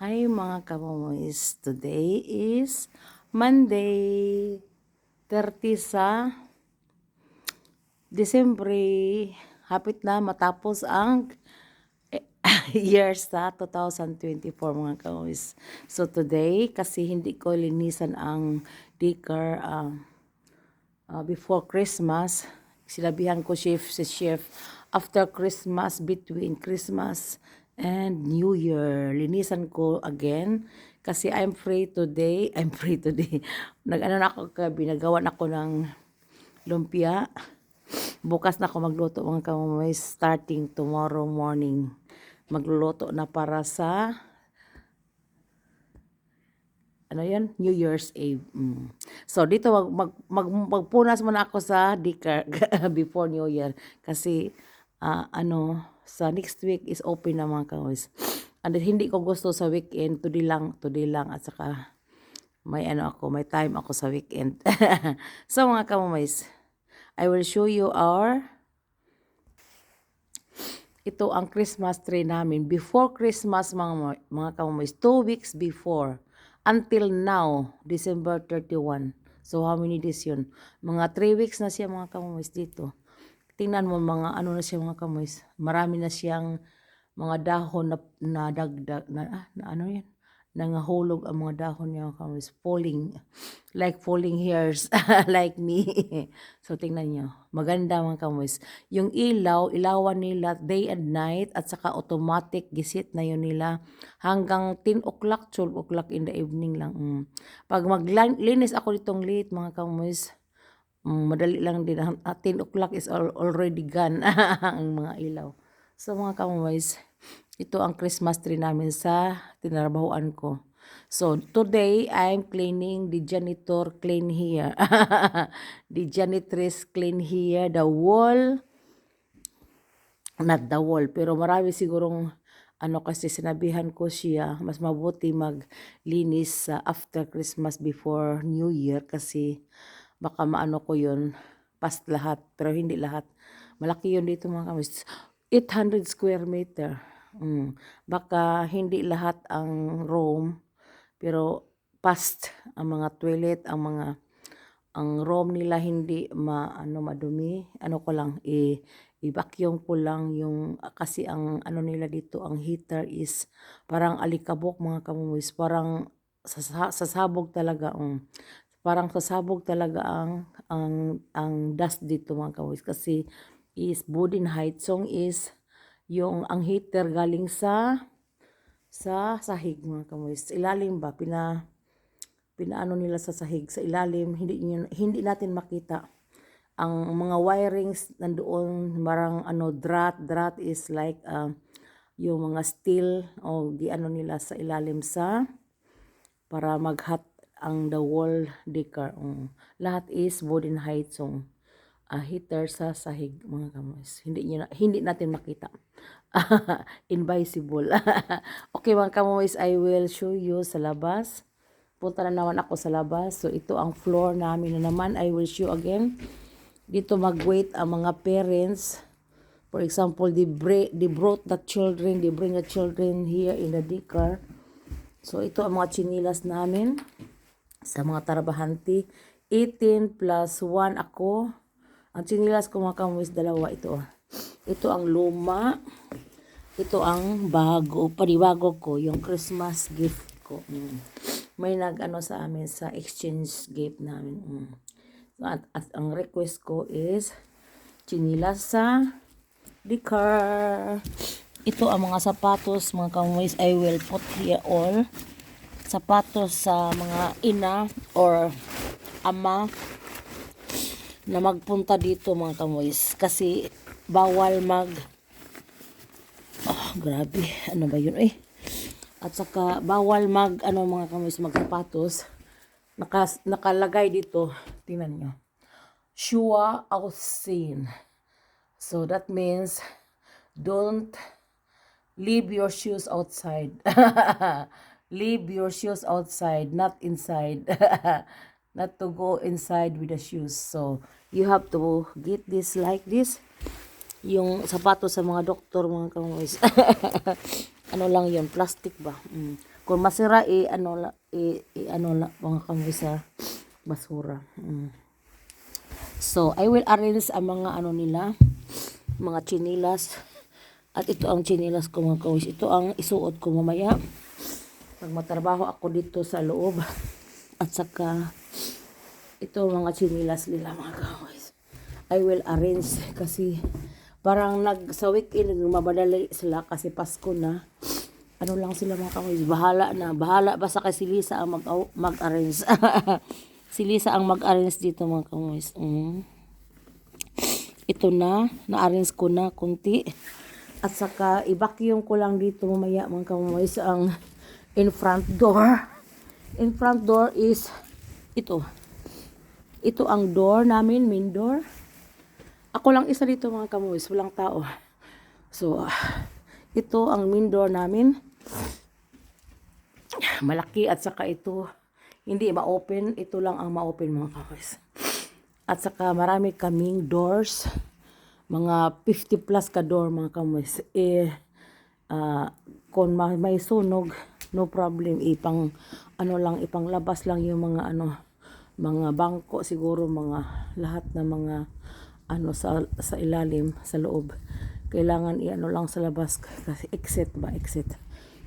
Hi mga kamoys, today is Monday, 30 sa Disyembre. Hapit na matapos ang eh, year sa 2024 mga kamoys. So today, kasi hindi ko linisan ang decor ah, ah, before Christmas, sinabihan ko chef si chef after Christmas, between Christmas and New Year, linisan ko again kasi I'm free today. I'm free today. Nag-ano na ako kabi, nagawa na ako ng lumpia. Bukas na ako magluto mga kamamay starting tomorrow morning. Magluluto na para sa ano yan? New Year's Eve. Mm. So, dito mag, mag, mag, magpunas muna ako sa decor before New Year. Kasi, ah, ano, sa next week is open na mga kawis. And then, hindi ko gusto sa weekend, today lang, today lang. At saka, may ano ako, may time ako sa weekend. so, mga kamamis, I will show you our ito ang Christmas tree namin. Before Christmas, mga, mga kamumoys, two weeks before, until now, December 31. So, how many days yun? Mga three weeks na siya mga kamumoys dito. Tingnan mo mga ano na siya mga kamumoys. Marami na siyang mga dahon na, na dagdag, na, ah, na ano yan? Nangahulog ang mga dahon niya mga kamumoys. Falling, like falling hairs, like me. so, tingnan nyo. Maganda mga kamumoys. Yung ilaw, ilawan nila day and night at saka automatic gisit na yun nila hanggang 10 o'clock, 12 o'clock in the evening lang. Mm. Pag maglinis ako ditong late mga kamumoys, mm, madali lang din. At 10 o'clock is al- already gone ang mga ilaw. So mga kamumoys, ito ang Christmas tree namin sa tinarabahuan ko. So, today, I'm cleaning the janitor clean here. the janitress clean here. The wall, not the wall, pero marami sigurong ano kasi sinabihan ko siya, mas mabuti maglinis sa after Christmas before New Year kasi baka maano ko yun, past lahat, pero hindi lahat. Malaki yun dito mga kamis. 800 square meter. Mm. Baka hindi lahat ang room, pero past ang mga toilet, ang mga ang room nila hindi ma ano madumi ano ko lang i i-vacuum ko lang yung kasi ang ano nila dito ang heater is parang alikabok mga kamumoys parang sasa- sasabog talaga um, parang sasabog talaga ang ang ang dust dito mga kamumoys kasi is Budin Heights is yung ang heater galing sa sa sahig mga kamumoys ilalim ba? Pina pinaano nila sa sahig. Sa ilalim hindi niyo- hindi natin makita ang mga wirings nandoon. Marang ano drat drat is like uh, yung mga steel o di ano nila sa ilalim sa para maghat ang the wall decor um, lahat is wooden heights um, uh, heater sa sahig mga kamoys hindi niyo na, hindi natin makita invisible okay mga kamoys I will show you sa labas punta na naman ako sa labas. So, ito ang floor namin na naman. I will show again. Dito mag-wait ang mga parents. For example, they, bring, they brought the children, they bring the children here in the daycare. So, ito ang mga chinilas namin sa mga tarabahanti. 18 plus 1 ako. Ang chinilas ko mga kamuis, dalawa ito. Ito ang luma. Ito ang bago, panibago ko, yung Christmas gift ko. Mm. May nag-ano sa amin sa exchange gift namin. Mm. At, at ang request ko is chinilas sa decor. Ito ang mga sapatos, mga kamuis. I will put here all sapatos sa mga ina or ama na magpunta dito mga kamuis. Kasi bawal mag Oh, grabe. Ano ba yun eh? At saka bawal mag ano mga kamis magsapatos. Naka, nakalagay dito. Tingnan nyo. Shua Ausin. So that means don't leave your shoes outside. leave your shoes outside, not inside. not to go inside with the shoes. So you have to get this like this yung sapatos sa mga doktor mga kamoys. ano lang yun, plastic ba? Mm. Kung masira, i ano la, i, i ano la, mga kamoy sa basura. Mm. So, I will arrange ang mga ano nila, mga chinilas. At ito ang chinilas ko mga kawis. Ito ang isuot ko mamaya. Pag matrabaho ako dito sa loob. At saka, ito mga chinilas nila mga kawis. I will arrange kasi parang nag sa weekend mabadali sila kasi Pasko na. Ano lang sila mga kawis, bahala na. Bahala basta kay si Lisa ang mag, mag-arrange. si Lisa ang mag-arrange dito mga kawis. Mm. Ito na, na-arrange ko na kunti. At saka, i-vacuum ko lang dito mamaya mga kawis ang in front door. In front door is ito. Ito ang door namin, main door. Ako lang isa dito mga kamuis, walang tao. So, ito ang main door namin. Malaki at saka ito, hindi ma-open. Ito lang ang ma-open mga kamuis. At saka marami kaming doors. Mga 50 plus ka door mga kamuis. Eh, ah, kung ma- may sunog, no problem. Ipang, ano lang, ipanglabas lang yung mga ano, mga bangko siguro mga lahat ng mga ano sa sa ilalim sa loob. Kailangan i-ano lang sa labas kasi exit ba exit.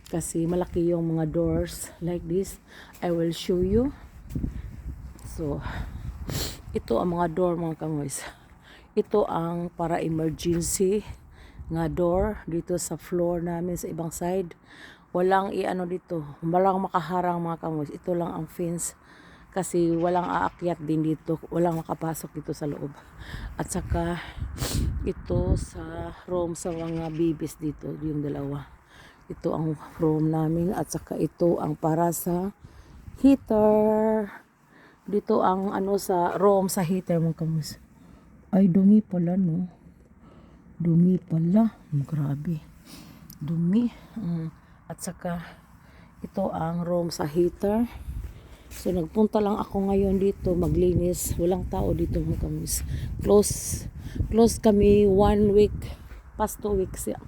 Kasi malaki yung mga doors like this. I will show you. So ito ang mga door mga kamoys ito ang para emergency nga door dito sa floor namin sa ibang side walang i-ano dito walang makaharang mga kamoys ito lang ang fence kasi walang aakyat din dito, walang makapasok dito sa loob. At saka ito sa room sa mga babies dito, yung dalawa. Ito ang room namin at saka ito ang para sa heater. Dito ang ano sa room sa heater mga kamus. Ay dumi pala no. Dumi pala. Grabe. Dumi. Mm. At saka ito ang room sa heater. So nagpunta lang ako ngayon dito maglinis. Walang tao dito mga kamis. Close, close kami one week, past two weeks ya.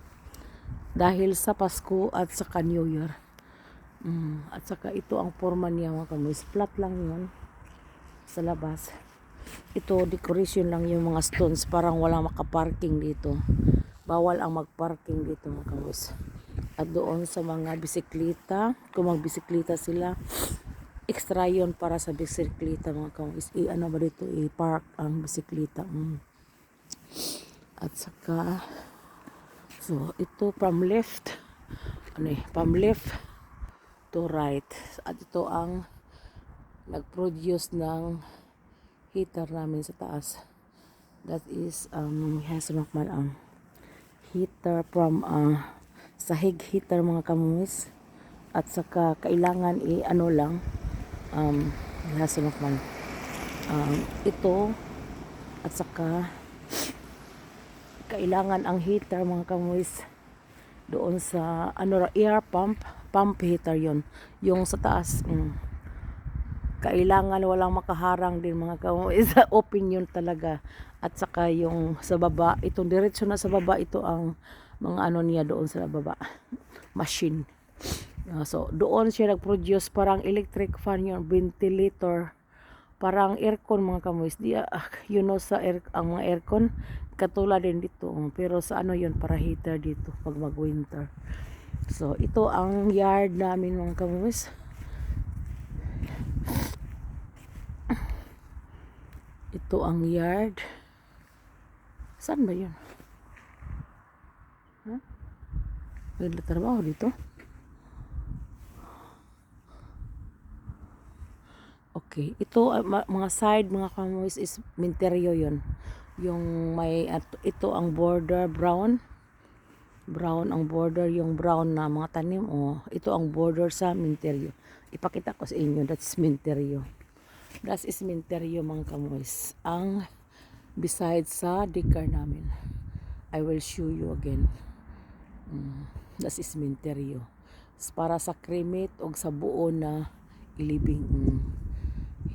Dahil sa Pasko at saka New Year. Mm, at saka ito ang forma niya mga kamis. Flat lang yun sa labas. Ito decoration lang yung mga stones. Parang walang makaparking dito. Bawal ang magparking dito mga kamis. At doon sa mga bisikleta, kung magbisikleta sila, extra yon para sa bisikleta mga kawis. I ano ba dito i-park ang bisikleta. Mm. At saka so ito from left ano eh, from left to right. At ito ang nag-produce ng heater namin sa taas. That is um has man ang heater from uh, sahig heater mga kamuis at saka kailangan i ano lang um, man um, ito at saka kailangan ang heater mga kamuis doon sa ano air pump pump heater yon yung sa taas mm, kailangan walang makaharang din mga kamuis sa opinion talaga. At saka yung sa baba itong diretso na sa baba ito ang mga ano niya doon sa baba machine Uh, so, doon siya nag-produce parang electric fan yung ventilator. Parang aircon mga kamoys. Di, uh, you know sa air, ang mga aircon, katulad din dito. Pero sa ano yun, para heater dito pag mag-winter. So, ito ang yard namin mga kamoys. Ito ang yard. Saan ba yun? May trabaho dito? Okay. Ito, uh, mga side, mga kamoys is minteryo yon Yung may, ito ang border brown. Brown ang border, yung brown na mga tanim. Oh, ito ang border sa minteryo. Ipakita ko sa inyo, that's minteryo. That is minteryo mga kamoys. Ang beside sa dikar namin. I will show you again. Mm, that is minteryo. Para sa kremit o sa buo na ilibing. Mm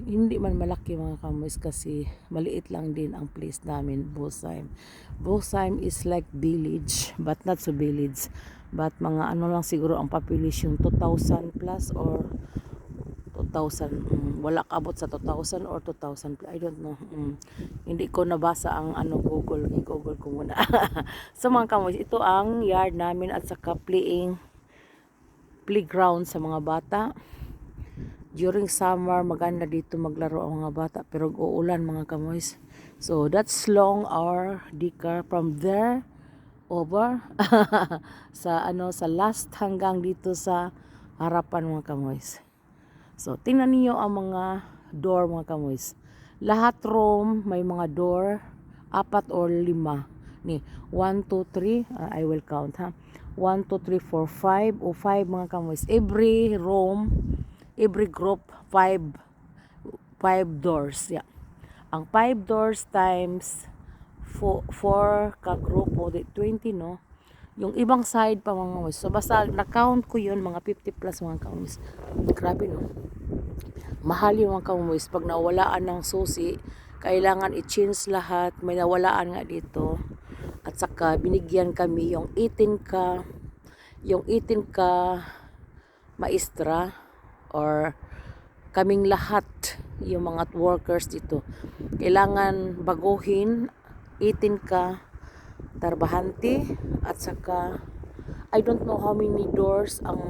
hindi man malaki mga kamoys kasi maliit lang din ang place namin Bosheim Bosheim is like village but not so village But mga ano lang siguro ang population 2,000 plus or 2,000 mm, wala kaabot sa 2,000 or 2,000 pl- I don't know mm. hindi ko nabasa ang ano Google i-google ko muna. So mga kamoys ito ang yard namin at saka playing playground sa mga bata. During summer maganda dito maglaro ang mga bata pero uulan mga kamoys so that's long our dika from there over sa ano sa last hanggang dito sa harapan mga kamoys So, tingnan niyo ang mga door mga kamoys. Lahat room may mga door, apat or lima. Ni, 1, 2, 3, I will count ha. 1, 2, 3, 4, 5 o 5 mga kamoys. Every room, every group, 5 5 doors. Yeah. Ang 5 doors times 4, 4 ka grupo, di 20 no. Yung ibang side pa mga kamoys. So basta na-count ko yun, mga 50 plus mga kamoys. Grabe no? Mahal yung mga kamuis pag nawalaan ng susi kailangan i-change lahat. May nawalaan nga dito. At saka binigyan kami yung 18 ka yung 18 ka maestra or kaming lahat yung mga workers dito. Kailangan baguhin 18 ka tarbahante at saka I don't know how many doors ang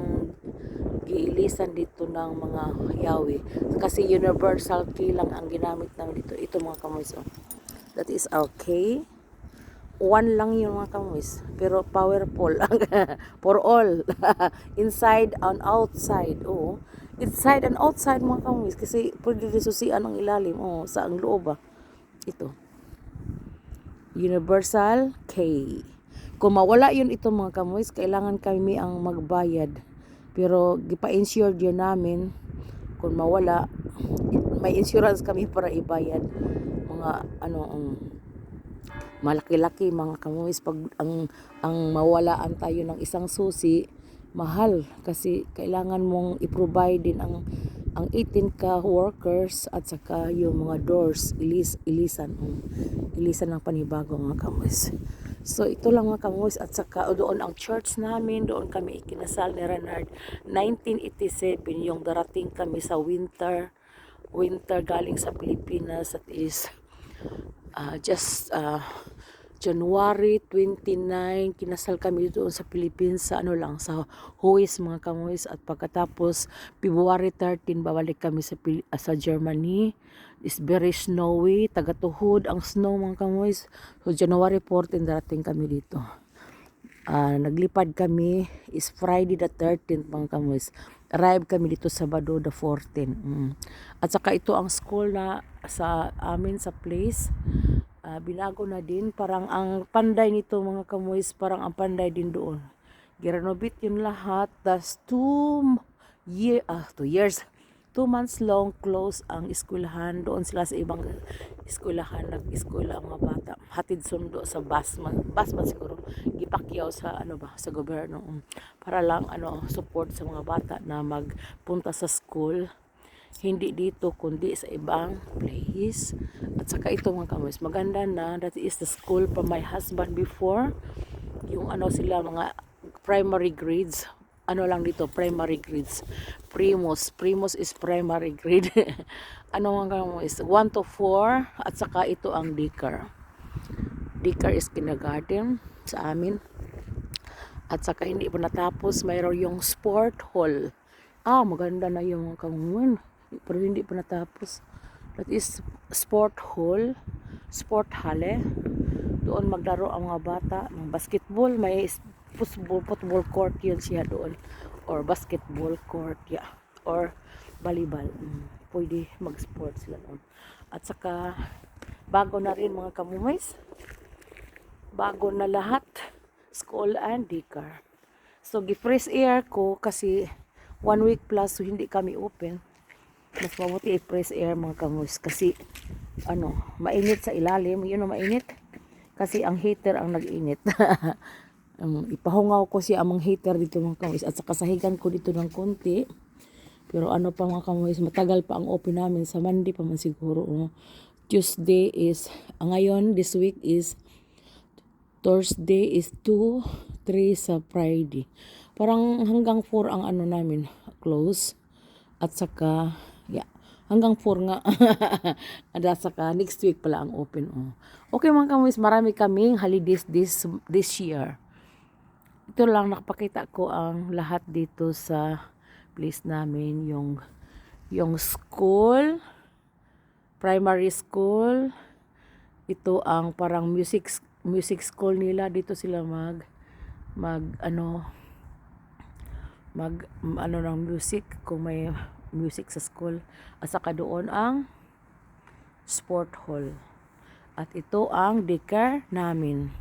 giilisan dito ng mga yawi. Kasi universal key lang ang ginamit namin dito. Ito mga kamoys. Oh. That is our key. One lang yung mga kamoys. Pero powerful. For all. Inside and outside. Oh. Inside and outside mga kamoys. Kasi pwede disusian ang ilalim. Oh, sa ang loob. Ah. Ito. Universal K. Kung mawala yun ito mga kamoys, kailangan kami ang magbayad. Pero gipa-insure yun namin kung mawala, may insurance kami para ibayad mga ano ang malaki-laki mga kamoys pag ang ang mawalaan tayo ng isang susi mahal kasi kailangan mong i-provide din ang ang 18 ka workers at saka yung mga doors ilis ilisan um, ilisan ng panibago mga kamoys. So ito lang mga kamoys at saka doon ang church namin doon kami ikinasal ni Renard. 1987 yung darating kami sa winter winter galing sa Pilipinas at is uh, just uh, January 29, kinasal kami doon sa Philippines sa ano lang, sa Huis mga kamoys at pagkatapos February 13 babalik kami sa ah, sa Germany. It's very snowy, tagatuhod ang snow mga kamoys. So January 14 darating kami dito. Ah, naglipad kami is Friday the 13th mga kamoys. Arrive kami dito Sabado the 14. Mm. At saka ito ang school na sa amin sa place ah, binago na din. Parang ang panday nito mga kamoys parang ang panday din doon. Girenovate yun lahat. Tas two year ah two years. Two months long close ang eskwelahan. Doon sila sa ibang eskwelahan nag-eskwela ang mga bata. Hatid sundo sa bus man bus man siguro. Gipakyaw sa ano ba sa gobyerno um, para lang ano support sa mga bata na magpunta sa school hindi dito kundi sa ibang place. At saka ito mga kamoys maganda na that is the school from my husband before. Yung ano sila mga primary grades. Ano lang dito primary grades. Primus primus is primary grade. Ano mga kamoys 1 to 4 at saka ito ang daycare daycare is kindergarten sa amin. At saka hindi pa natapos mayroon yung sport hall. Ah maganda na yung kamuan pero hindi pa natapos. That is sport hall sport hale doon maglaro ang mga bata ng basketball. May football, football court yun siya doon. Or basketball court yeah. or volleyball. Mm, pwede mag-sport sila doon at saka bago na rin mga kamumays bago na lahat. School and daycare. So gi-fresh air ko kasi one week plus so hindi kami open mas mabuti i-fresh air mga kamus kasi ano mainit sa ilalim yun ang mainit kasi ang heater ang nag-init um, ipahungaw ko siya amang heater dito mga kamus at saka sahigan ko dito ng konti pero ano pa mga kamus matagal pa ang open namin sa Monday pa man siguro no? Tuesday is ah, ngayon this week is Thursday is 2, 3 sa Friday. Parang hanggang 4 ang ano namin, close. At saka, hanggang 4 nga. At saka, next week pala ang open. Oh. Okay mga kamis, marami kaming holidays this, this year. Ito lang, nakapakita ko ang lahat dito sa place namin. Yung, yung school, primary school, ito ang parang music music school nila dito sila mag mag ano mag ano ng music kung may music sa school at saka doon ang sport hall at ito ang daycare namin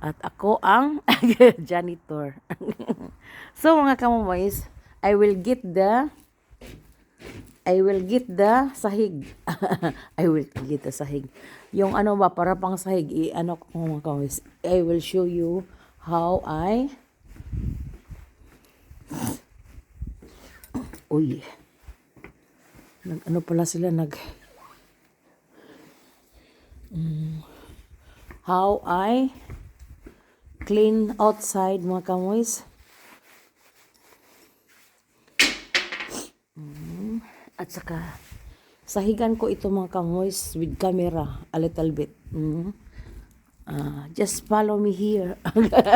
at ako ang janitor so mga kamumoys I will get the I will get the sahig. I will get the sahig. Yung ano ba, para pang sahig, i ano ko mga kawis. I will show you how I Uy. Nag ano pala sila nag Mm. how I clean outside mga kamoys. At saka, sahigan ko ito mga kamoys with camera a little bit. Mm. Ah, just follow me here.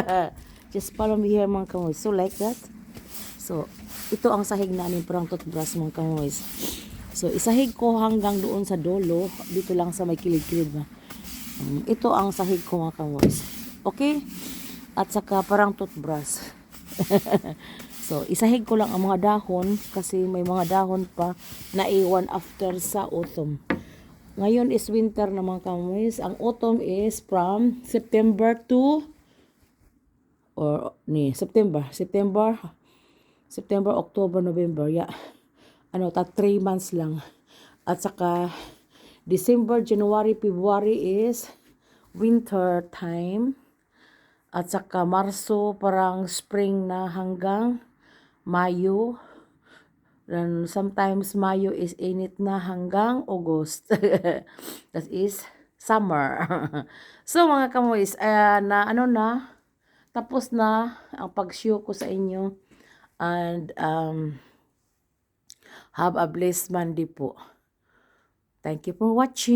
just follow me here mga kamoys. So like that. So, ito ang sahig namin parang toothbrush mga kamoys. So, isahig ko hanggang doon sa dolo. Dito lang sa may kilid-kilid ba. Mm, ito ang sahig ko mga kamoys. Okay? At saka parang toothbrush. So, isahig ko lang ang mga dahon kasi may mga dahon pa na iwan after sa autumn. Ngayon is winter na mga kamoys. Ang autumn is from September to or ni September, September, September, October, November, yeah. Ano, ta 3 months lang. At saka December, January, February is winter time. At saka Marso parang spring na hanggang Mayo. And sometimes Mayo is init na hanggang August. That is summer. so mga kamoys, uh, na ano na, tapos na ang pag-show ko sa inyo. And um, have a blessed Monday po. Thank you for watching.